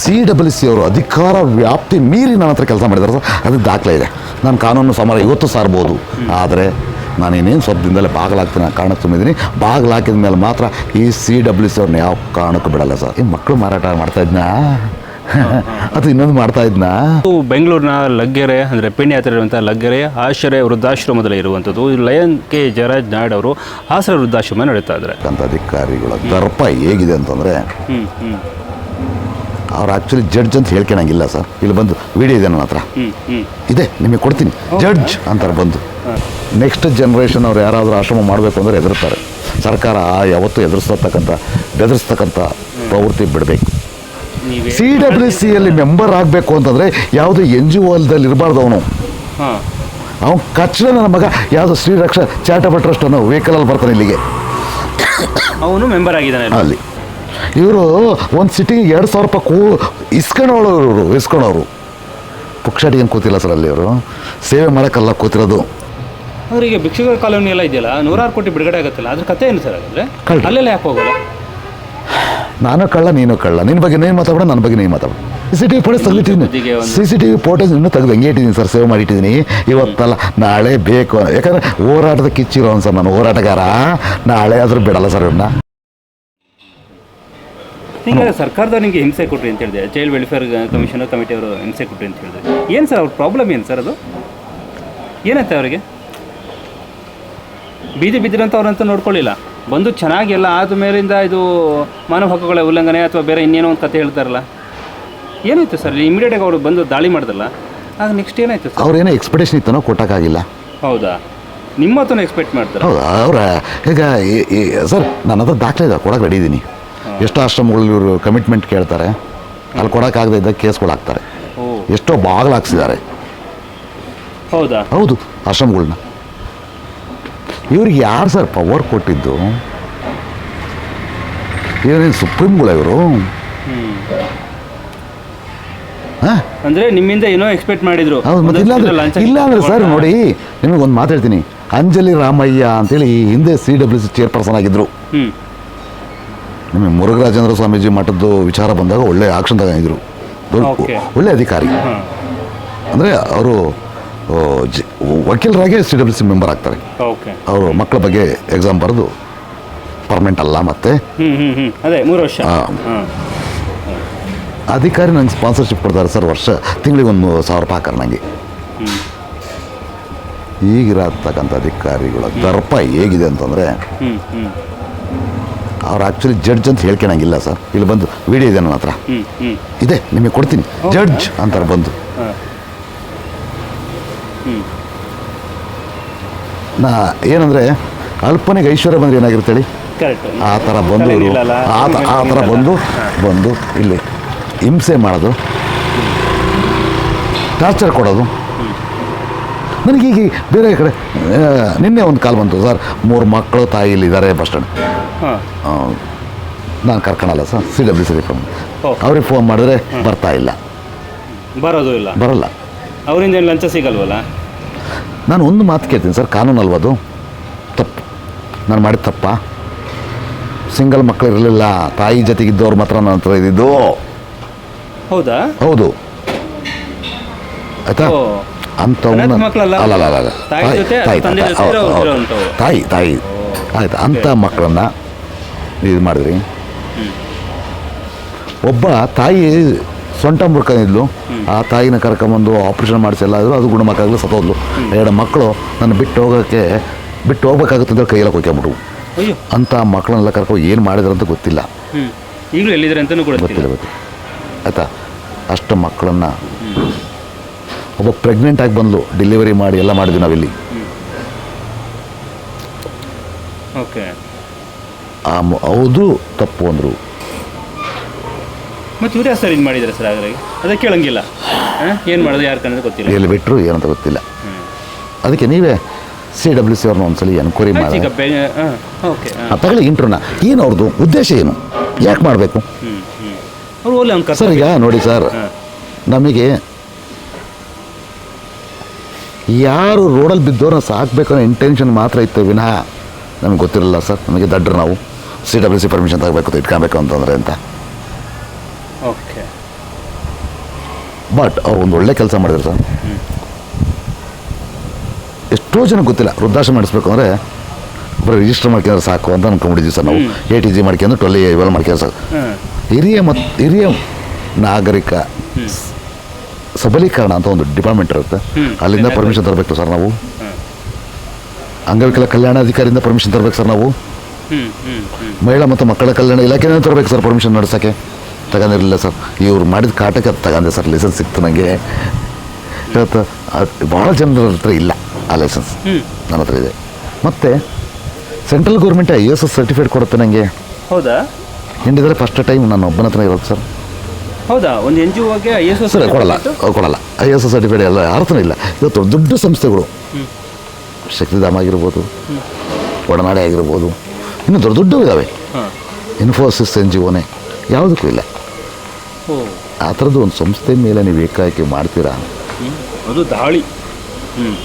C W C ಅವರು ಅಧಿಕಾರ ವ್ಯಾಪ್ತಿ ಮೀರಿ ನನ್ನ ಹತ್ರ ಕೆಲಸ ಮಾಡಿದ್ದಾರೆ ಸರ್. ಅದು ದಾಖಲೆ ಇದೆ. ನಾನು ಕಾನೂನು ಸಮರ ಇವತ್ತು ಸಾರ್ಬೋದು. ಆದರೆ ನಾನು ಇನ್ನೇನು ದಿನದಲ್ಲೇ ಬಾಗಿಲಾಗ್ತೀನಿ ಆ ಕಾರಣಕ್ಕೆ ತುಂಬಿದ್ದೀನಿ ಬಾಗಿಲಾಕಿದ ಮೇಲೆ ಮಾತ್ರ ಈ ಸಿ ಡಬ್ಲ್ಯೂ ಸಿ ಅವ್ರನ್ನ ಯಾವ ಕಾರಣಕ್ಕೂ ಬಿಡಲ್ಲ ಸರ್. ಈ ಮಕ್ಕಳು ಮಾರಾಟ ಮಾಡ್ತಾ ಇದ್ನಾ? ಅದು ಇನ್ನೊಂದು ಮಾಡ್ತಾ ಇದ್ನಾ? ಇದು ಬೆಂಗಳೂರಿನ ಲಗ್ಗೆರೆ ಅಂದರೆ ಪೆಣ್ಣೆ ಹತ್ತಿರ ಇರುವಂಥ ಲಗ್ಗೆರೆ ಆಶ್ರಯ ವೃದ್ಧಾಶ್ರಮದಲ್ಲಿ ಇರುವಂಥದ್ದು. ಲಯನ್ ಕೆ ಜಯರಾಜ್ ನಾಯ್ಡು ಅವರು ಆಶ್ರಯ ವೃದ್ಧಾಶ್ರಮ ನಡೀತಾ ಇದ್ದಾರೆ. ಅಂತ ಅಧಿಕಾರಿಗಳ ದರ್ಪ ಹೇಗಿದೆ ಅಂತಂದರೆ ಹ್ಞೂ ಹ್ಞೂ ಅವ್ರು ಆ್ಯಕ್ಚುಲಿ ಜಡ್ಜ್ ಅಂತ ಹೇಳ್ಕೊಳಂಗಿಲ್ಲ ಸರ್ ಇಲ್ಲಿ ಬಂದು ವಿಡಿಯೋ ಇದೆ ನನ್ನ ಹತ್ರ. ಇದೆ ನಿಮಗೆ ಕೊಡ್ತೀನಿ. ಜಡ್ಜ್ ಅಂತಾರೆ ಬಂದು. ನೆಕ್ಸ್ಟ್ ಜನ್ರೇಷನ್ ಅವ್ರು ಯಾರಾದರೂ ಆಶ್ರಮ ಮಾಡಬೇಕು ಅಂದರೆ ಹೆದರ್ತಾರೆ. ಸರ್ಕಾರ ಯಾವತ್ತೂ ಎದುರಿಸ್ತಕ್ಕಂಥ ಬೆದರಿಸ್ತಕ್ಕಂಥ ಪ್ರವೃತ್ತಿ ಬಿಡಬೇಕು. ಸಿ ಡಬ್ಲ್ಯೂ ಸಿಯಲ್ಲಿ ಮೆಂಬರ್ ಆಗಬೇಕು ಅಂತಂದರೆ ಯಾವುದೋ ಎನ್ ಜಿ ಒಲ್ದಲ್ಲಿ ಇರಬಾರ್ದು ಅವನು. ಅವನು ಕಚ್ಚಲ ನನ್ನ ಮಗ ಯಾವುದೋ ಶ್ರೀರಕ್ಷ ಚಾರಿಟಬಲ್ ಟ್ರಸ್ಟ್ ಅನ್ನೋ ವೆಹಿಕಲಲ್ಲಿ ಬರ್ತಾನೆ ಇಲ್ಲಿಗೆ. ಅವನು ಮೆಂಬರ್ ಆಗಿದ್ದಾನೆ ಅಲ್ಲಿ. ಇವರು ಒಂದು ಸಿಟಿಗೆ ಎರಡು ಸಾವಿರ ರೂಪಾಯಿ ಕೂ ಇಸ್ಕೊಂಡವಳು ಇವರು ಇಸ್ಕೊಳೋರು ಪುಕ್ಷಾಟಿ ಏನು ಕೂತಿಲ್ಲ ಸರ್ ಅಲ್ಲಿ ಅವರು ಸೇವೆ ಮಾಡೋಕ್ಕಲ್ಲ ಕೂತಿರೋದು. ಅಂದ್ರೆ ಈಗ ಭಿಕ್ಷುಕರ ಕಾಲೋನಿ ಎಲ್ಲ ಇದೆಯಲ್ಲ ನೂರಾರು ಕೋಟಿ ಬಿಡುಗಡೆ ಆಗುತ್ತಲ್ಲ ಅದ್ರ ಕತೆ ಏನು ಸರ್ ಹಾಗಾದ್ರೆ? ಕಳ್ಳ. ಅಲ್ಲೆಲ್ಲ ಯಾಕೆ ಹೋಗಲ್ಲ? ನಾನು ಕಳ್ಳ ನೀನು ಕಳ್ಳ. ನಿನ್ನ ಬಗ್ಗೆ ನೀನು ಮಾತಾಡ ನನ್ನ ಬಗ್ಗೆ ನೀನು ಮಾತಾಡ C C T V photos ತೆಗಿತೀನಿ ಬುದ್ಧಿಗೆ ಒಂದು- C C T V photos ಇನ್ನೂ ತೆಗೆದು ಹಂಗೆ ಇಟ್ಟಿದ್ದೀನಿ ಸರ್ ಸೇವ್ ಮಾಡಿಟ್ಟಿದ್ದೀನಿ. ಇವತ್ತಲ್ಲ ನಾಳೆ ಬೇಕು. ಯಾಕಂದರೆ ಹೋರಾಟದ ಕಿಚ್ಚಿರೋ ಸರ್ ನಾನು ಹೋರಾಟಗಾರ. ನಾಳೆ ಆದರೂ ಬಿಡಲ್ಲ ಸರ್ ಇವನ್ನ ಹೀಗಾಗಿ ಸರ್ಕಾರದ ನಿಮಗೆ ಹಿಂಸೆ ಕೊಟ್ರಿ ಅಂತ ಹೇಳಿದೆ. ಚೈಲ್ಡ್ ವೆಲ್ಫೇರ್ ಕಮಿಷನ್ ಕಮಿಟಿ ಅವರು ಹಿಂಸೆ ಕೊಟ್ರಿ ಅಂತ ಹೇಳಿದೆ. ಏನು ಸರ್ ಅವ್ರ ಪ್ರಾಬ್ಲಮ್ ಏನು ಸರ್ ಅದು? ಏನಂತೆ ಅವರಿಗೆ? ಬೀದಿ ಬಿದ್ದಿರಂತ ಅವ್ರಂತ ನೋಡ್ಕೊಳ್ಳಿಲ್ಲ. ಬಂದು ಚೆನ್ನಾಗಿ ಎಲ್ಲ ಆದ ಮೇಲಿಂದ ಇದು ಮಾನವ ಹಕ್ಕುಗಳ ಉಲ್ಲಂಘನೆ ಅಥವಾ ಬೇರೆ ಇನ್ನೇನೋ ಒಂದು ಕತೆ ಹೇಳ್ತಾರಲ್ಲ. ಏನಾಯಿತು ಸರ್ ಇಮಿಡಿಯೇಟಾಗಿ ಅವರು ಬಂದು ದಾಳಿ ಮಾಡ್ದಲ್ಲ? ಆಗ ನೆಕ್ಸ್ಟ್ ಏನಾಯ್ತು ಸರ್? ಅವ್ರೇನೋ ಎಕ್ಸ್ಪೆಕ್ಟೇಷನ್ ಇತ್ತನೋ ಕೊಟ್ಟಕ್ಕಾಗಿಲ್ಲ ಹೌದಾ? ನಿಮ್ಮ ಹತ್ರನೂ ಎಕ್ಸ್ಪೆಕ್ಟ್ ಮಾಡ್ತಾರೆ. ಹೌದಾ? ಅವರ ಈಗ ಈ- ಈ ಸರ್ ನನ್ನ ಹತ್ರ ದಾಖಲೆ ಇದೆ ಕೊಡಕ್ಕೆ ರೆಡಿ ಇದ್ದೀನಿ ಎಷ್ಟು ಆಶ್ರಮಗಳಲ್ಲಿ ಇವರು ಕಮಿಟ್ಮೆಂಟ್ ಕೇಳ್ತಾರೆ. ಅಲ್ಲಿ ಕೊಡೋಕ್ಕಾಗದೇ ಇದ್ದಾಗ ಕೇಸ್ಗಳು ಹಾಕ್ತಾರೆ. ಓ. ಎಷ್ಟೋ ಬಾಗಿಲು ಹಾಕ್ಸಿದ್ದಾರೆ. ಹೌದಾ? ಹೌದು ಆಶ್ರಮಗಳನ್ನ ಇವ್ರಿಗೆ ಯಾರು ಸರ್ ಪವರ್ ಕೊಟ್ಟಿದ್ದು? ಇವರೇನು ಸುಪ್ರೀಂಗಳ ಇವರು? ಅಂದ್ರೆ ನಿಮ್ಮಿಂದ ಏನೋ ಎಕ್ಸ್ಪೆಕ್ಟ್ ಮಾಡಿದ್ರು. ಹೌದು ಮತ್ತೆ ಇಲ್ಲ ಅಂದ್ರೆ ಲಂಚ ಇಲ್ಲ ಅಂದ್ರೆ ಸರ್ ನೋಡಿ ನಿಮಗೆ ಒಂದು ಮಾತಾಡ್ತೀನಿ ಅಂಜಲಿ ರಾಮಯ್ಯ ಅಂತೇಳಿ ಹಿಂದೆ ಸಿ ಡಬ್ಲ್ಯೂ ಸಿ ಚೇರ್ಪರ್ಸನ್ ಆಗಿದ್ರು. ನಿಮಗೆ ಮುರುಘರಾಜೇಂದ್ರ ಸ್ವಾಮೀಜಿ ಮಠದ್ದು ವಿಚಾರ ಬಂದಾಗ ಒಳ್ಳೆ ಆಕ್ಷನ್ ತಗೊಂಡಿದ್ರು ಒಳ್ಳೆಯ ಒಳ್ಳೆ ಅಧಿಕಾರಿ. ಅಂದರೆ ಅವರು ವಕೀಲರಾಗೆ ಸಿ ಡಬ್ಲ್ಯೂ ಸಿ ಮೆಂಬರ್ ಆಗ್ತಾರೆ. ಅವರು ಮಕ್ಕಳ ಬಗ್ಗೆ ಎಕ್ಸಾಮ್ ಬರೆದು ಪರ್ಮನೆಂಟ್ ಅಲ್ಲ ಮತ್ತೆ. ಅಧಿಕಾರಿ ನಂಗೆ ಸ್ಪಾನ್ಸರ್ಶಿಪ್ ಕೊಡ್ತಾರೆ ಸರ್ ವರ್ಷ ತಿಂಗಳಿಗೆ ಒಂದು ಸಾವಿರ ರೂಪಾಯಿ ಹಾಕರ್ ನನಗೆ ಈಗಿರತಕ್ಕಂಥ ಅಧಿಕಾರಿಗಳ ದರ್ಪ ಹೇಗಿದೆ ಅಂತಂದರೆ ಅವ್ರು ಆ್ಯಕ್ಚುಲಿ ಜಡ್ಜ್ ಅಂತ ಹೇಳ್ಕೊಳಂಗಿಲ್ಲ ಸರ್ ಇಲ್ಲಿ ಬಂದು ವಿಡಿಯೋ ಇದೆ ನನ್ನ ಹತ್ರ ಇದೆ ನಿಮಗೆ ಕೊಡ್ತೀನಿ. ಜಡ್ಜ್ ಅಂತಾರೆ ಬಂದು. ನಾ ಏನಂದರೆ ಅಲ್ಪನೆಗೆ ಐಶ್ವರ್ಯ ಬಂದ್ರೆ ಏನಾಗಿರುತ್ತೆ ಹೇಳಿ? ಆ ಥರ ಬಂದು ಆ ಥರ ಬಂದು ಬಂದು ಇಲ್ಲಿ ಹಿಂಸೆ ಮಾಡೋದು. ಟಾರ್ಚರ್ ಕೊಡೋದು. ನನಗೀಗ ಬೇರೆ ಕಡೆ ನಿನ್ನೆ ಒಂದು ಕಾಲ್ ಬಂತು ಸರ್. ಮೂರು ಮಕ್ಕಳು ತಾಯಿ ಇಲ್ಲಿದ್ದಾರೆ ಬಸ್ ಸ್ಟ್ಯಾಂಡ್. ನಾನು ಕರ್ಕೊಳಲ್ಲ ಸರ್ ಸಿ ಡಬ್ಲ್ಯೂ ಸಿ. ಅವ್ರಿಗೆ ಫೋನ್ ಮಾಡಿದ್ರೆ ಬರ್ತಾ ಇಲ್ಲ. ಬರೋದು ಇಲ್ಲ? ಬರಲ್ಲ. ಅವರಿಂದ ಏನು ಲಂಚ ಸಿಗಲ್ವಲ್ಲ? ನಾನು ಒಂದು ಮಾತು ಕೇಳ್ತೀನಿ ಸರ್ ಕಾನೂನು ಅಲ್ವಾ ಅದು? ತಪ್ಪು. ನಾನು ಮಾಡಿದ ತಪ್ಪ? ಸಿಂಗಲ್ ಮಕ್ಕಳು ಇರಲಿಲ್ಲ ತಾಯಿ ಜೊತೆಗಿದ್ದವ್ರು ಮಾತ್ರ ನನ್ನ ಹತ್ರ ಇದ್ದಿದ್ದು. ಹೌದಾ? ಹೌದು. ಆಯ್ತಾ? ಅಂತ? ಅಲ್ಲ. ತಾಯಿ ತಾಯಿ ಆಯ್ತು ಅಂಥ ಮಕ್ಕಳನ್ನ ಇದು ಮಾಡಿದ್ರಿ. ಒಬ್ಬ ತಾಯಿ ಸೊಂಟ ಮುರ್ಕೊಂಡಿದ್ಲು ಆ ತಾಯಿನ ಕರ್ಕೊಂಬಂದು ಆಪ್ರೇಷನ್ ಮಾಡಿಸಿ ಎಲ್ಲ ಆದರೂ ಅದು ಗುಣಮಕ್ಕಾಗಲಿ ಸತ್ತೋದ್ಲು. ಎರಡು ಮಕ್ಕಳು ನನ್ನ ಬಿಟ್ಟು ಹೋಗೋಕ್ಕೆ ಬಿಟ್ಟು ಹೋಗ್ಬೇಕಾಗುತ್ತೆ ಅಂತ ಕೈಯೆಲ್ಲ ಕೊಯ್ಕೊಂಬಿಟ್ವು ಅಯ್ಯೋ. ಅಂಥ ಮಕ್ಕಳನ್ನೆಲ್ಲ ಕರ್ಕೊಂಡು ಏನು ಮಾಡಿದ್ರು ಅಂತ ಗೊತ್ತಿಲ್ಲ. ಈಗಲೂ ಎಲ್ಲಿದ್ದಾರೆ ಅಂತಲೂ ಕೂಡ ಗೊತ್ತಿಲ್ಲ. ಗೊತ್ತಿಲ್ಲ ಆಯಿತಾ? ಅಷ್ಟು ಮಕ್ಕಳನ್ನು ಒಬ್ಬ ಪ್ರೆಗ್ನೆಂಟ್ ಆಗಿ ಬಂದ್ಲು. ಡೆಲಿವರಿ ಮಾಡಿ ಎಲ್ಲ ಮಾಡಿದ್ವಿ ನಾವಿಲ್ಲಿ. ಓಕೆ. ಹೌದು ತಪ್ಪು ಅಂದರು. ಮತ್ತೆ ಇವರೇ ಸರ್ ಇದು ಮಾಡಿದ್ದಾರೆ ಸರ್ ಹಾಗಾಗಿ ಅದಕ್ಕೆ ಕೇಳಂಗಿಲ್ಲ. ಏನು ಮಾಡೋದು ಯಾರು ಕನ್ನೋದು ಗೊತ್ತಿಲ್ಲ. ಎಲ್ಲಿ ಬಿಟ್ಟರು ಏನಂತ ಗೊತ್ತಿಲ್ಲ. ಅದಕ್ಕೆ ನೀವೇ ಸಿ ಡಬ್ಲ್ಯೂ ಸಿ ಅವ್ರನ್ನ ಒಂದ್ಸಲಿ ಎನ್ಕ್ವೈರಿ ಮಾಡಿ. ಓಕೆ ತಗೊಳ್ಳಿ ಇಂಟ್ರೂನ. ಏನು ಅವ್ರದ್ದು ಉದ್ದೇಶ ಏನು? ಯಾಕೆ ಮಾಡಬೇಕು? ಸರ್ ಈಗ ನೋಡಿ ಸರ್ ನಮಗೆ ಯಾರು ರೋಡಲ್ಲಿ ಬಿದ್ದವ್ರನ್ನ ಸಾಕಬೇಕು ಅನ್ನೋ ಇಂಟೆನ್ಷನ್ ಮಾತ್ರ ಇತ್ತು ವಿನಃ ನಮ್ಗೆ ಗೊತ್ತಿರಲ್ಲ ಸರ್ ನಮಗೆ ದಡ್ಡ್ರು ನಾವು. ಸಿ ಡಬ್ಲ್ಯೂ ಸಿ ಪರ್ಮಿಷನ್ ತಗೋಬೇಕು ಇಟ್ಕೊಬೇಕು ಅಂತಂದ್ರೆ ಅಂತ ಓಕೆ ಬಟ್ ಅವ್ರು ಒಂದು ಒಳ್ಳೆ ಕೆಲಸ ಮಾಡಿದ್ರು ಸರ್ ಎಷ್ಟೋ ಜನ ಗೊತ್ತಿಲ್ಲ ವೃದ್ಧಾಶ್ರಮ ಮಾಡಿಸ್ಬೇಕು ಅಂದರೆ ಬರೀ ರಿಜಿಸ್ಟರ್ ಮಾಡ್ಕೊಂಡ್ರೆ ಸಾಕು ಅಂತ ಅನ್ಕೊಂಡ್ಬಿಟ್ಟಿದ್ವಿ ಸರ್ ನಾವು ಎ ಟಿ ಜಿ ಮಾಡ್ಕೊಂಡು ಟ್ವೆಲ್ ಇವೆಲ್ಲ ಮಾಡ್ಕೊಂಡು ಸರ್ ಹಿರಿಯ ಮತ್ತು ಹಿರಿಯ ನಾಗರಿಕ ಸಬಲೀಕರಣ ಅಂತ ಒಂದು ಡಿಪಾರ್ಟ್ಮೆಂಟ್ ಇರುತ್ತೆ. ಅಲ್ಲಿಂದ ಪರ್ಮಿಷನ್ ತರಬೇಕು ಸರ್ ನಾವು ಅಂಗವಿಕಲ ಕಲ್ಯಾಣ ಕಲ್ಯಾಣಾಧಿಕಾರಿಯಿಂದ ಪರ್ಮಿಷನ್ ತರಬೇಕು ಸರ್ ನಾವು ಮಹಿಳಾ ಮತ್ತು ಮಕ್ಕಳ ಕಲ್ಯಾಣ ಇಲಾಖೆನೇ ತರಬೇಕು ಸರ್ ಪರ್ಮಿಷನ್ ನಡೆಸೋಕ್ಕೆ. ತಗೊಂಡಿರಲಿಲ್ಲ ಸರ್. ಇವ್ರು ಮಾಡಿದ ಕಾಟಕ್ಕೆ ತಗೊಂಡೆ ಸರ್ ಲೈಸೆನ್ಸ್ ಸಿಕ್ತು ನನಗೆ ಇವತ್ತು ಭಾಳ ಜನರ ಹತ್ರ ಇಲ್ಲ ಆ ಲೈಸೆನ್ಸ್ ನನ್ನ ಹತ್ರ ಇದೆ. ಮತ್ತು central government I S S certificate ಕೊಡುತ್ತೆ ನನಗೆ ಹೌದಾ? ಹಿಂಡಿದ್ರೆ ಫಸ್ಟ್ ಟೈಮ್ ನಾನು ಒಬ್ಬನ ಹತ್ರ ಇರೋದು ಸರ್. ಹೌದಾ? ಒಂದು ಎನ್ ಜಿ ಒಗೆ ಐ ಎಸ್ ಸರ್ ಕೊಡಲ್ಲ. ಕೊಡಲ್ಲ ಐ ಎಸ್ ಎಸ್ ಸರ್ಟಿಫಿಕೇಟ್ ಎಲ್ಲ ಯಾರ ಇಲ್ಲ. ಇವತ್ತು ದೊಡ್ಡ ಸಂಸ್ಥೆಗಳು. ಶಕ್ತಿಧಾಮ ಆಗಿರ್ಬೋದು ಒಡನಾಡೆ ಆಗಿರ್ಬೋದು ಇನ್ನು ದೊಡ್ಡ ದೊಡ್ಡವು ಇದ್ದಾವೆ ಇನ್ಫೋಸಿಸ್ ಎನ್ ಜಿ ಒನೇ. ಯಾವುದಕ್ಕೂ ಇಲ್ಲ. ಆ ಥರದ್ದು ಒಂದು ಸಂಸ್ಥೆ ಮೇಲೆ ನೀವು ಏಕಾಏಕಿ ಮಾಡ್ತೀರಾ? ಅದು ದಾಳಿ.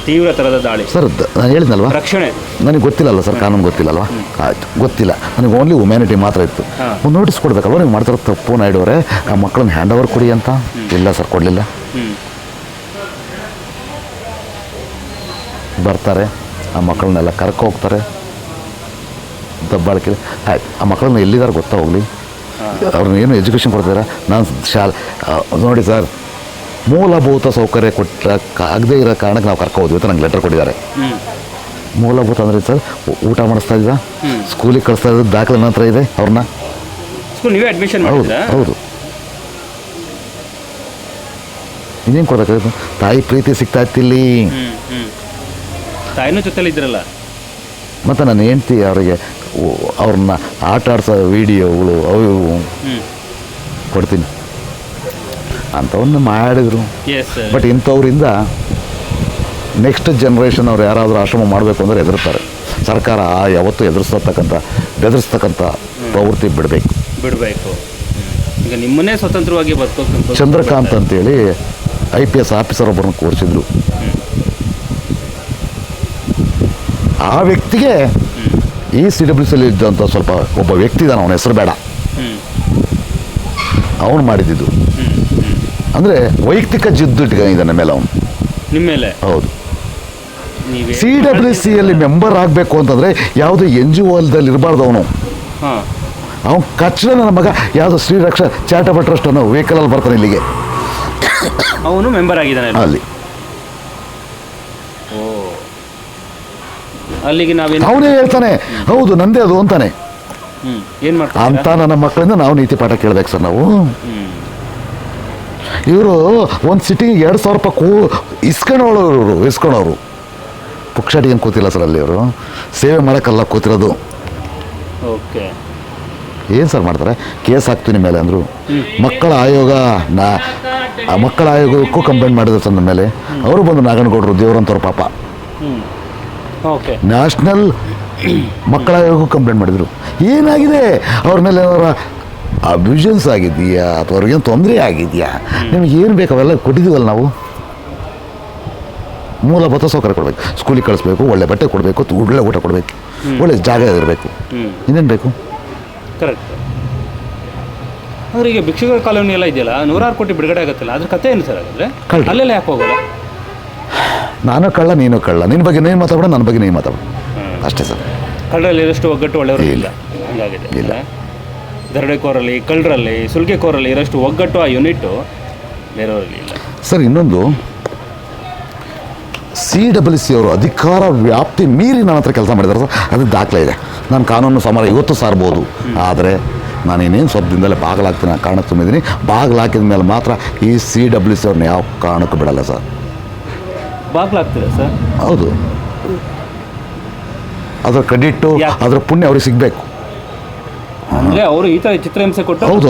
ತೀವ್ರ ಥರದ ದಾಳಿ. ಸರ್ ನಾನು ಹೇಳಿದ್ನಲ್ವಾ? ರಕ್ಷಣೆ. ನನಗೆ ಗೊತ್ತಿಲ್ಲಲ್ಲ ಸರ್ ಕಾನೂನು ಗೊತ್ತಿಲ್ಲಲ್ವಾ? ಆಯಿತು ಗೊತ್ತಿಲ್ಲ. ನನಗೆ ಓನ್ಲಿ ಹುಮ್ಯಾನಿಟಿ ಮಾತ್ರ ಇತ್ತು. ಒಂದು ನೋಟಿಸ್ ಕೊಡ್ಬೇಕಲ್ವ? ನೀವು ಮಾಡ್ತಾರೋ ತಪ್ಪು ನಾಯ್ಡವರೇ ಆ ಮಕ್ಕಳನ್ನ ಹ್ಯಾಂಡ್ ಓವರ್ ಕೊಡಿ ಅಂತ? ಇಲ್ಲ ಸರ್ ಕೊಡಲಿಲ್ಲ. ಬರ್ತಾರೆ ಆ ಮಕ್ಕಳನ್ನೆಲ್ಲ ಕರ್ಕೊ ಹೋಗ್ತಾರೆ ದಬ್ಬಾಳಿಕೆ ಆಯ್ತು ಆ ಮಕ್ಕಳನ್ನ ಎಲ್ಲಿದ್ದಾರೆ ಗೊತ್ತಾ ಹೋಗಲಿ? ಅವ್ರನ್ನ ಏನು ಎಜುಕೇಷನ್ ಕೊಡ್ತಾರೆ? ನಾನು ಶಾಲೆ ನೋಡಿ ಸರ್ ಮೂಲಭೂತ ಸೌಕರ್ಯ ಕೊಟ್ಟ ಆಗದೇ ಇರೋ ಕಾರಣಕ್ಕೆ ನಾವು ಕರ್ಕೊ ಹೋದ್ವಿ ಅಂತ ನಂಗೆ ಲೆಟರ್ ಕೊಟ್ಟಿದ್ದಾರೆ. ಮೂಲಭೂತ ಅಂದರೆ ಸರ್ ಊಟ ಮಾಡಿಸ್ತಾ ಇದ್ದ ಸ್ಕೂಲಿಗೆ ಕಳಿಸ್ತಾ ಇದ್ದ ದಾಖಲೆ ನನ್ನ ಹತ್ರ ಇದೆ ಅವ್ರನ್ನ? ಸ್ಕೂಲ್ ನೀವೇ ಅಡ್ಮಿಷನ್ ಹೌದು ಹೌದು. ಇನ್ನೇನು ಕೊಡೋಕ್ಕಾಗುತ್ತೆ ತಾಯಿ ಪ್ರೀತಿ ಸಿಗ್ತಾ ಇತ್ತಿಲ್ಲಿ ತಾಯಿನೂ ಜೊತೆಲಿ ಇದ್ರಲ್ಲ? ಮತ್ತು ನನ್ನ ಹೆಂಡ್ತಿ ಅವರಿಗೆ ಅವ್ರನ್ನ ಆಟ ಆಡ್ಸೋ ವೀಡಿಯೋಗಳು ಅವು ಇವು ಕೊಡ್ತೀನಿ. ಅಂಥವನ್ನ ಮಾಡಿದರು. ಬಟ್ ಇಂಥವ್ರಿಂದ ನೆಕ್ಸ್ಟ್ ಜನ್ರೇಷನ್ ಅವ್ರು ಯಾರಾದರೂ ಆಶ್ರಮ ಮಾಡಬೇಕು ಅಂದರೆ ಹೆದರ್ತಾರೆ. ಸರ್ಕಾರ ಆ ಯಾವತ್ತೂ ಎದುರಿಸ್ತಕ್ಕಂಥ ಬೆದರಿಸ್ತಕ್ಕಂಥ ಪ್ರವೃತ್ತಿ ಬಿಡಬೇಕು. ಬಿಡಬೇಕು. ಈಗ ನಿಮ್ಮನ್ನೇ ಸ್ವತಂತ್ರವಾಗಿ ಬದುಕೋಕೆ ಚಂದ್ರಕಾಂತ್ ಅಂತೇಳಿ ಐ ಪಿ ಎಸ್ ಆಫೀಸರ್ ಒಬ್ಬರನ್ನು ಕೂರಿಸಿದ್ರು ಆ ವ್ಯಕ್ತಿಗೆ ಈ ಸಿ ಡಬ್ಲ್ಯೂ ಸಿಲಿ ಇದ್ದಂಥ ಸ್ವಲ್ಪ ಒಬ್ಬ ವ್ಯಕ್ತಿ ಇದ್ದಾನೆ ಅವನ ಹೆಸರು ಬೇಡ. ಅವನು ಮಾಡಿದ್ದು. ಅಂದರೆ ವೈಯಕ್ತಿಕ ಜಿದ್ದು ಇಟ್ಕೊಂಡಿದ್ದಾನೆ ಮೇಲೆ ಅವನು. ನಿಮ್ಮ ಮೇಲೆ? ಹೌದು. ಸಿ ಡಬ್ಲ್ಯೂ ಸಿಯಲ್ಲಿ ಮೆಂಬರ್ ಆಗಬೇಕು ಅಂತಂದರೆ ಯಾವುದೋ ಎನ್ ಜಿ ಒಲ್ದಲ್ಲಿ ಇರಬಾರ್ದು ಅವನು. ಅವನು ಕಚ್ಚಡ ನನ್ನ ಮಗ ಯಾವುದೋ ಶ್ರೀರಕ್ಷ ಚಾರಿಟಬಲ್ ಟ್ರಸ್ಟ್ ಅನ್ನೋ ವೆಹಿಕಲಲ್ಲಿ ಬರ್ತಾನೆ ಇಲ್ಲಿಗೆ. ಅವನು ಮೆಂಬರ್ ಆಗಿದ್ದಾನೆ ಅಲ್ಲಿ. ಅಲ್ಲಿ ಓ ಅಲ್ಲಿಗೆ ನಾವೇನು ಅವನೇ ಹೇಳ್ತಾನೆ ಹೌದು ನಂದೇ ಅದು ಅಂತಾನೆ. ಏನು ಏನು ಅಂತ ಮಾಡ್ತಾರೆ ನನ್ನ ಮಕ್ಕಳಿಂದ ನಾವು ನೀತಿ ಪಾಠ ಕೇಳ್ಬೇಕು ಸರ್ ನಾವು. ಇವರು ಒಂದು ಸಿಟಿಗೆ ಎರಡು ಸಾವಿರ ರೂಪಾಯಿ ಕೂ ಇಸ್ಕೊಂಡವಳು ಇವರು ಇಸ್ಕೊಂಡವರು ಪುಕ್ಷಾಟಿ ಏನು ಕೂತಿಲ್ಲ ಸರ್ ಅಲ್ಲಿ ಅವರು ಸೇವೆ ಮಾಡೋಕ್ಕಲ್ಲ ಕೂತಿರೋದು. ಓಕೆ. ಏನು ಸರ್ ಮಾಡ್ತಾರೆ? ಕೇಸ್ ಹಾಕ್ತೀನಿ ಮೇಲೆ ಅಂದರು. ಮಕ್ಕಳ ಆಯೋಗ ನಾ ಆ ಮಕ್ಕಳ ಆಯೋಗಕ್ಕೂ ಕಂಪ್ಲೇಂಟ್ ಮಾಡಿದ್ರು ಸರ್ ನನ್ನ ಮೇಲೆ. ಅವರು ಬಂದು ನಾಗನಗೌಡರು ದೇವರಂತವ್ರ ಪಾಪ. ನ್ಯಾಷನಲ್ ಮಕ್ಕಳ ಆಯೋಗಕ್ಕೂ ಕಂಪ್ಲೇಂಟ್ ಮಾಡಿದರು. ಏನಾಗಿದೆ? ಅವ್ರ ಮೇಲೆ ಅವರ ಅಬ್ಯೂಷನ್ಸ್ ಆಗಿದೆಯಾ? ಅಥವಾ ಅವ್ರಿಗೇನು ತೊಂದರೆ ಆಗಿದೆಯಾ? ನಿಮ್ಗೆ ಏನು ಬೇಕು? ಅವೆಲ್ಲ ಕೊಟ್ಟಿದ್ದೀವಲ್ಲ ನಾವು? ಮೂಲಭೂತ ಸೌಕರ್ಯ ಕೊಡಬೇಕು. ಸ್ಕೂಲಿಗೆ ಕಳಿಸ್ಬೇಕು ಒಳ್ಳೆ ಬಟ್ಟೆ ಕೊಡಬೇಕು ಒಳ್ಳೆ ಊಟ ಕೊಡಬೇಕು. ಒಳ್ಳೆ ಜಾಗ ಇರಬೇಕು. ಇನ್ನೇನು ಬೇಕು? ಕರೆಕ್ಟ್ ಅಂದ್ರೆ ಈಗ ಭಿಕ್ಷುಕರ ಕಾಲೋನಿ ಎಲ್ಲ ಇದೆಯಲ್ಲ ನೂರಾರು ಕೋಟಿ ಬಿಡುಗಡೆ ಆಗುತ್ತಲ್ಲ ಅದ್ರ ಕತೆ ಏನು ಸರ್. ಅಲ್ಲೆಲ್ಲ ಯಾಕೆ ಹೋಗಲ್ಲ? ನಾನು ಕಳ್ಳ ನೀನು ಕಳ್ಳ. ನಿನ್ನ ಬಗ್ಗೆ ನೀನು ಮಾತಾಡೋಣ ನನ್ನ ಬಗ್ಗೆ ನೀನು ಮಾತಾಡೋಣ ಅಷ್ಟೇ ಸರ್. ಕಳ್ಳರಲ್ಲಿ ಇರಷ್ಟು ಒಗ್ಗಟ್ಟು ಒಳ್ಳೆಯವರು ಇಲ್ಲ. ಹಂಗಾಗಿದೆ. ಇಲ್ಲ. ದರಡೆಕೋರಲ್ಲಿ ಕಳ್ಳರಲ್ಲಿ ಸುಲಿಗೆಕೋರಲ್ಲಿ ಇರಷ್ಟು ಒಗ್ಗಟ್ಟು ಆ ಯೂನಿಟ್ಟು ಬೇರೆಯವರಲ್ಲಿ ಇಲ್ಲ. ಸರ್ ಇನ್ನೊಂದು. ಸಿ ಡಬ್ಲ್ಯೂ ಸಿ ಅವರು ಅಧಿಕಾರ ವ್ಯಾಪ್ತಿ ಮೀರಿ ನನ್ನ ಹತ್ರ ಕೆಲಸ ಮಾಡಿದ್ದಾರೆ ಸರ್. ಅದು ದಾಖಲೆ ಇದೆ. ನಾನು ಕಾನೂನು ಸಮರ ಇವತ್ತು ಸಾರ್ಬೋದು. ಆದರೆ ನಾನು ಇನ್ನೇನು ಸ್ವಲ್ಪ ದಿನದಲ್ಲೇ ಬಾಗಿಲಾಗ್ತೀನಿ ಆ ಕಾರಣಕ್ಕೆ ತುಂಬಿದ್ದೀನಿ ಬಾಗಿಲಾಕಿದ ಮೇಲೆ ಮಾತ್ರ ಈ ಸಿ ಡಬ್ಲ್ಯೂ ಸಿ ಅವ್ರನ್ನ ಯಾವ ಕಾರಣಕ್ಕೂ ಬಿಡಲ್ಲ ಸರ್. ಬಾಗ್ಲಾಗ್ತೀರಾ ಸರ್. ಹೌದು. ಅದರ ಕ್ರೆಡಿಟ್ಟು ಯಾಕೆ? ಅದರ ಪುಣ್ಯ ಅವ್ರಿಗೆ ಸಿಗಬೇಕು. ಅಂದ್ರೆ ಅವರು ಈ ತರ ಚಿತ್ರಹಿಂಸೆ ಕೊಟ್ಟು ಹೌದು.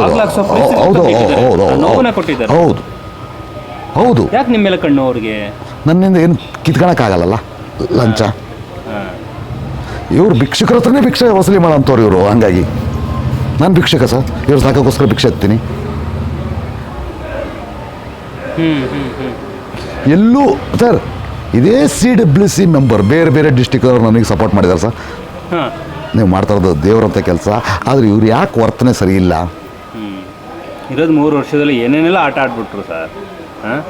ಹೌದು. ಹೌದು ಹೌದು ಹೌದು ಯಾಕೆ ನಿಮ್ಮ ಮೇಲೆ ಕಣ್ಣು ಅವ್ರಿಗೆ? ನನ್ನಿಂದ ಏನು ಕಿತ್ಕೊಳಕ್ಕಾಗಲ್ಲಲ್ಲ? ಲಂಚ. ಇವರು ಭಿಕ್ಷುಕರ ಹತ್ರನೇ ಭಿಕ್ಷೆ ವಸೂಲಿ ಮಾಡೋಂಥವ್ರು ಇವರು ಹಂಗಾಗಿ. ನಾನು ಭಿಕ್ಷಕ ಸರ್. ಇವ್ರು ಸಾಕೋಕ್ಕೋಸ್ಕರ ಭಿಕ್ಷೆ ಎತ್ತೀನಿ. ಎಲ್ಲೂ ಸರ್ ಇದೇ ಸಿ ಡಬ್ಲ್ಯೂ ಸಿ ಮೆಂಬರ್ ಬೇರೆ ಬೇರೆ ಡಿಸ್ಟಿಕ್ ಅವರು ನನಗೆ ಸಪೋರ್ಟ್ ಮಾಡಿದ್ದಾರೆ ಸರ್. ಹಾಂ. ನೀವು ಮಾಡ್ತಾ ಇರೋದು ದೇವರಂಥ ಕೆಲಸ. ಆದರೆ ಇವ್ರು ಯಾಕೆ ವರ್ತನೆ ಸರಿ ಇಲ್ಲ? ಹ್ಞೂ ಇರೋದು ಮೂರು ವರ್ಷದಲ್ಲಿ ಏನೇನೆಲ್ಲ ಆಟ ಆಡ್ಬಿಟ್ರು ಸರ್? ಹಾಂ?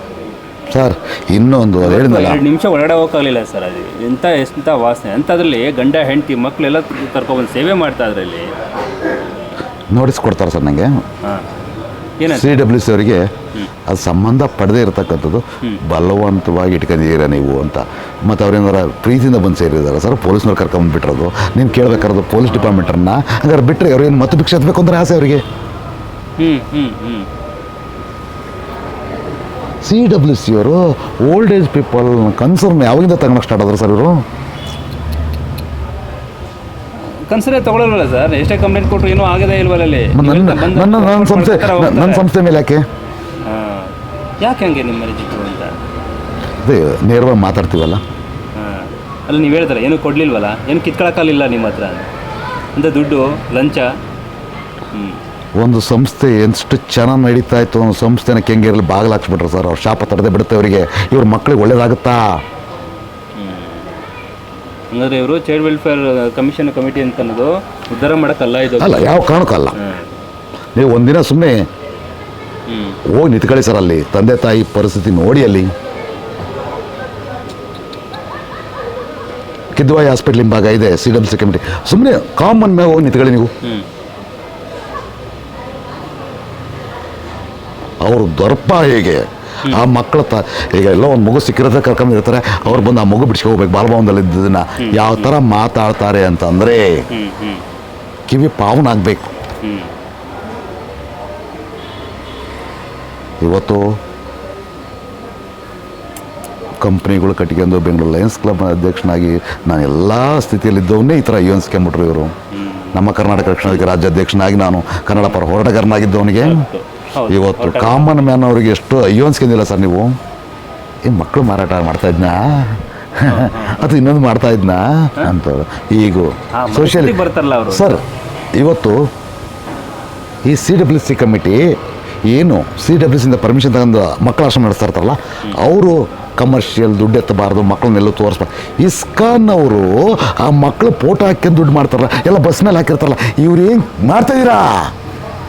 ಸರ್ ಇನ್ನೊಂದು ಹೇಳಿದ್ನಲ್ಲ. ಎರಡು ನಿಮಿಷ ಒಳಗಡೆ ಹೋಗಲಿಲ್ಲ ಸರ್ ಅದು. ಎಂಥ ಎಂಥ ವಾಸನೆ. ಅಂಥದ್ರಲ್ಲಿ ಗಂಡ ಹೆಂಡತಿ ಮಕ್ಕಳೆಲ್ಲ ಕರ್ಕೊಬಂದು ಸೇವೆ ಮಾಡ್ತಾ ನೋಟಿಸ್ ನೋಡಿಸ್ಕೊಡ್ತಾರೆ ಸರ್ ನನಗೆ ಹಾಂ. ಸಿ ಡಬ್ಲ್ಯೂ ಸಿ ಅವರಿಗೆ ಅದು ಸಂಬಂಧ ಪಡೆದೇ ಇರತಕ್ಕಂಥದ್ದು ಬಲವಂತವಾಗಿ ಇಟ್ಕೊಂಡಿದ್ದೀರಾ ನೀವು ಅಂತ. ಮತ್ತು ಅವ್ರೇನಾರ ಪ್ರೀತಿಯಿಂದ ಬಂದು ಸೇರಿದ್ದಾರೆ ಸರ್? ಪೊಲೀಸ್ನವ್ರು ಕರ್ಕೊಂಡ್ಬಿಟ್ಟಿರೋದು ನೀನು ಕೇಳಬೇಕಾದ್ರೆ ಪೊಲೀಸ್ ಡಿಪಾರ್ಟ್ಮೆಂಟನ್ನ ಹಂಗಾರೆ ಬಿಟ್ಟರೆ ಅವ್ರೇನು ಮತ್ತೆ ಭಿಕ್ಷೆ ಹತ್ಬೇಕು ಅಂದ್ರೆ ಆಸೆ ಅವರಿಗೆ? ಸಿ ಡಬ್ಲ್ಯೂ ಸಿ ಅವರು ಓಲ್ಡ್ ಏಜ್ ಪೀಪಲ್ ಕನ್ಸರ್ನ್ ಯಾವಾಗಿಂದ ತಗೊಳಕ್ಕೆ ಸ್ಟಾರ್ಟ್ ಆದರು ಸರ್ ಇವರು? ಕನ್ಸಿಡರ್ ತಗೊಳ್ಳಲ್ವಲ್ಲ ಸರ್? ಎಷ್ಟೇ ಕಂಪ್ಲೇಂಟ್ ಕೊಟ್ಟರು ಏನೂ ಆಗದೇ ಇಲ್ವಲ್ಲ ಅಲ್ಲಿ? ನನ್ನ ನನ್ನ ನನ್ನ ಸಂಸ್ಥೆ ನನ್ನ. ಸಂಸ್ಥೆ ಮೇಲೆ ಯಾಕೆ? ಯಾಕೆ ಹಂಗೆ ನಿಮ್ಮ ಜಿಟ್ಟು ಅಂತ? ಅದೇ ನೇರವಾಗಿ ಮಾತಾಡ್ತೀವಲ್ಲ? ಹಾಂ. ಅಲ್ಲ ನೀವು ಹೇಳ್ತಾರೆ ಏನು ಕೊಡಲಿಲ್ವಲ್ಲ? ಏನು ಕಿತ್ಕೊಳಕ್ಕಾಗಲಿಲ್ಲ ನಿಮ್ಮ ಹತ್ರ? ಅಂದರೆ ದುಡ್ಡು ಲಂಚ? ಹ್ಞೂ ಒಂದು ಸಂಸ್ಥೆ ಎಷ್ಟು ಚೆನ್ನಾಗಿ ನಡೀತಾ ಇತ್ತು ಒಂದು ಸಂಸ್ಥೆನ ಕೆಂಗೇರಲ್ಲಿ ಬಾಗಿಲು ಹಾಕ್ಸ್ಬಿಟ್ರು ಸರ್. ಅವ್ರು ಶಾಪ ತಡೆದೇ ಬಿಡುತ್ತೆ ಅವರಿಗೆ. ಇವ್ರ ಮಕ್ಳಿಗೆ ಒಳ್ಳೇದಾಗುತ್ತಾ? ಹಂಗಾದ್ರೆ ಇವರು ಚೈಲ್ಡ್ ವೆಲ್ಫೇರ್ ಕಮಿಷನ್ ಕಮಿಟಿ ಅಂತ ಅನ್ನೋದು ಉದ್ಧಾರ ಮಾಡೋಕ್ಕಲ್ಲ ಇದು. ಅಲ್ಲ ಯಾವ ಕಾರಣಕ್ಕಲ್ಲ ನೀವು ಒಂದಿನ ಸುಮ್ಮನೆ ಹೋಗಿ ನಿಂತ್ಕೊಳ್ಳಿ ಸರ್ ಅಲ್ಲಿ ತಂದೆ ತಾಯಿ ಪರಿಸ್ಥಿತಿ ನೋಡಿ ಅಲ್ಲಿ. ಕಿದ್ವಾಯಿ ಹಾಸ್ಪಿಟ್ಲ್ ಹಿಂಭಾಗ ಇದೆ ಸಿ ಡಬ್ಲ್ಯೂ ಸಿ ಕಮಿಟಿ ಸುಮ್ಮನೆ ಕಾಮನ್ ಮ್ಯಾಗ ಹೋಗಿ ನಿಂತ್ಕೊಳ್ಳಿ ನೀವು. ಅವರು ದರ್ಪ ಹೇಗೆ? ಆ ಮಕ್ಕಳ ತ, ಈಗ ಎಲ್ಲ ಒಂದು ಮಗು ಸಿಕ್ಕಿರೋದ ಕರ್ಕೊಂಡಿರ್ತಾರೆ ಅವ್ರು ಬಂದು ಆ ಮಗು ಬಿಡಿಸ್ಕೊ ಹೋಗ್ಬೇಕು ಬಾಲಭವನದಲ್ಲಿ ಇದ್ದದನ್ನ ಯಾವ ಥರ ಮಾತಾಡ್ತಾರೆ ಅಂತಂದರೆ, ಕಿವಿ ಪಾವನ ಆಗಬೇಕು ಇವತ್ತು ಕಂಪ್ನಿಗಳು ಕಟ್ಕೊಂಡು ಬೆಂಗಳೂರು ಲಯನ್ಸ್ ಕ್ಲಬ್ ಅಧ್ಯಕ್ಷನಾಗಿ ನಾನು ಎಲ್ಲ ಸ್ಥಿತಿಯಲ್ಲಿದ್ದವನ್ನೇ ಈ ಥರ ಯೋನ್ಸ್ಕೊಂಬಿಟ್ರು ಇವರು. ನಮ್ಮ ಕರ್ನಾಟಕ ರಕ್ಷಣಾ ರಾಜ್ಯಾಧ್ಯಕ್ಷನಾಗಿ ನಾನು ಕನ್ನಡ ಪರ ಹೋರಾಟಗಾರನಾಗಿದ್ದವನಿಗೆ. ಇವತ್ತು ಕಾಮನ್ ಮ್ಯಾನ್ ಅವರಿಗೆ ಎಷ್ಟು ಅಯ್ಯೋನ್ಸ್ಕೊಂಡಿಲ್ಲ ಸರ್ ನೀವು. ಈ ಮಕ್ಕಳು ಮಾರಾಟ ಮಾಡ್ತಾ ಇದ್ನಾ? ಅದು ಇನ್ನೊಂದು ಮಾಡ್ತಾ ಇದ್ನಾ? ಅಂತ ಈಗ ಸೋಷಿಯಲ್ ಬರ್ತಾರಲ್ಲ ಅವರು. ಸರ್ ಇವತ್ತು ಈ ಸಿ ಡಬ್ಲ್ಯೂ ಸಿ ಕಮಿಟಿ ಏನು ಸಿ ಡಬ್ಲ್ಯೂ ಸಿಂದ ಪರ್ಮಿಷನ್ ತಗೊಂಡು ಮಕ್ಕಳ ಆಶ್ರಮ ನಡೆಸ್ತಾ ಇರ್ತಾರಲ್ಲ ಅವರು ಕಮರ್ಷಿಯಲ್ ದುಡ್ಡು ಎತ್ತಬಾರ್ದು ಮಕ್ಕಳನ್ನೆಲ್ಲೂ ತೋರಿಸ್ಬಾರ್ದು. ಇಸ್ಕಾನ್ ಅವರು ಆ ಮಕ್ಕಳು ಫೋಟೋ ಹಾಕ್ಕೊಂಡು ದುಡ್ಡು ಮಾಡ್ತಾರಲ್ಲ ಎಲ್ಲ ಬಸ್ ಮೇಲೆ ಹಾಕಿರ್ತಾರಲ್ಲ ಇವ್ರು ಏನು ಮಾಡ್ತಾ ಇದ್ದೀರಾ?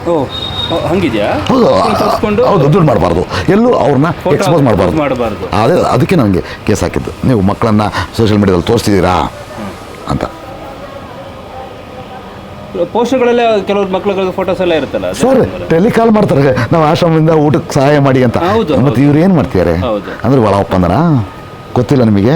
ಓ ಓ, ಹಂಗಿದ್ಯಾ? ಹೌದು. ಹೌದು ದುಡ್ಡು ಮಾಡಬಾರ್ದು. ಎಲ್ಲೂ ಅವ್ರನ್ನ ಎಕ್ಸ್ಪೋಸ್ ಮಾಡಬಾರ್ದು. ಮಾಡಬಾರ್ದು. ಅದೇ ಅದಕ್ಕೆ ನನಗೆ ಕೇಸ್ ಹಾಕಿದ್ದು. ನೀವು ಮಕ್ಕಳನ್ನ ಸೋಷಿಯಲ್ ಮೀಡಿಯಾದಲ್ಲಿ ತೋರಿಸ್ತಿದ್ದೀರಾ? ಅಂತ. ಕೆಲವ್ರು ಫೋಟೋಸ್ ಎಲ್ಲ ಇರುತ್ತಲ್ಲ ಸರ್ ಟೆಲಿಕಾಲ್ ಮಾಡ್ತಾರೆ. ನಾವು ಆಶ್ರಮದಿಂದ ಊಟಕ್ಕೆ ಸಹಾಯ ಮಾಡಿ ಅಂತ. ಹೌದು, ಮತ್ತೆ ಇವ್ರು ಏನು ಮಾಡ್ತಿದ್ದಾರೆ ಹೌದು. ಅಂದ್ರೆ ಒಳ ಒಪ್ಪಂದನ? ಗೊತ್ತಿಲ್ಲ ನಿಮಗೆ?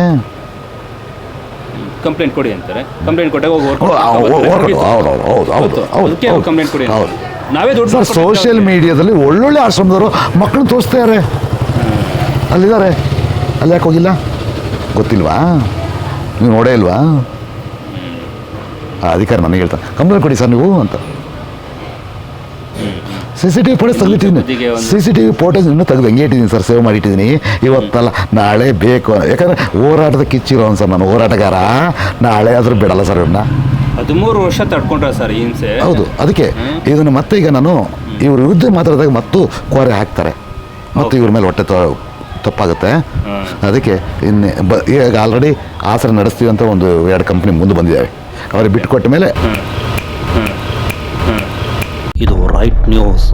ಕಂಪ್ಲೇಂಟ್ ಕೊಡಿ ಅಂತಾರೆ. ಕಂಪ್ಲೇಂಟ್ ಕೊಟ್ಟಾಗ ಹೋಗಿ ಹೌದು ಹೌದು ಹೌದು ಹೌದು ಕಂಪ್ಲೇಂಟ್ ಕೊಡಿ ಹೌದು. ನಾವೇ ದೊಡ್ಡ ಸರ್ ಸೋಷಿಯಲ್ ಮೀಡಿಯಾದಲ್ಲಿ ಒಳ್ಳೊಳ್ಳೆ ಆಶ್ರಮದವರು ಮಕ್ಕಳು ತೋರಿಸ್ತಾರೆ ಅಲ್ಲಿದ್ದಾರೆ. ಅಲ್ಲಿ ಯಾಕೆ ಹೋಗಿಲ್ಲ? ಗೊತ್ತಿಲ್ವಾ? ನೀವು ನೋಡೇ ಇಲ್ವಾ? ಆ ಅಧಿಕಾರಿ ನನಗೆ ಹೇಳ್ತಾರೆ. ಕಂಪ್ಲೇಂಟ್ ಕೊಡಿ ಸರ್ ನೀವು ಅಂತ. C C T V photos ತೆಗ್ದಿಟ್ಟಿದ್ದೀನಿ. C C T V photos ಇನ್ನೂ ತೆಗೆದು ಹಂಗೆ ಇಟ್ಟಿದ್ದೀನಿ ಸರ್ ಸೇವ್ ಮಾಡಿಟ್ಟಿದ್ದೀನಿ. ಇವತ್ತಲ್ಲ ನಾಳೆ ಬೇಕು. ಯಾಕಂದರೆ ಹೋರಾಟದ ಕಿಚ್ಚಿರೋನು ಸರ್ ನಾನು ಹೋರಾಟಗಾರ. ನಾಳೆ ಆದರೂ ಬಿಡಲ್ಲ ಸರ್ ಇವ್ರನ್ನ ಹದಿಮೂರು ವರ್ಷ ತಡ್ಕೊಂಡ್ರ ಸರ್ ಈ ಹಿಂಸೆ. ಹೌದು ಅದಕ್ಕೆ ಇದನ್ನು ಮತ್ತೆ ಈಗ ನಾನು ಇವ್ರ ವಿರುದ್ಧ ಮಾತಾಡಿದಾಗ ಮತ್ತು ಕೋರೆ ಹಾಕ್ತಾರೆ. ಮತ್ತು ಇವ್ರ ಮೇಲೆ ಹೊಟ್ಟೆ ತ- ತಪ್ಪಾಗುತ್ತೆ. ಅದಕ್ಕೆ ಇನ್ನು ಬ ಈಗ ಆಲ್ರೆಡಿ ಆಸರ ನಡೆಸ್ತೀವಿ ಅಂತ ಒಂದು ಎರಡು ಕಂಪ್ನಿ ಮುಂದೆ ಬಂದಿದ್ದಾವೆ ಅವ್ರಿಗೆ ಬಿಟ್ಟು ಕೊಟ್ಟ ಮೇಲೆ ಇದು ರೈಟ್ ನ್ಯೂಸ್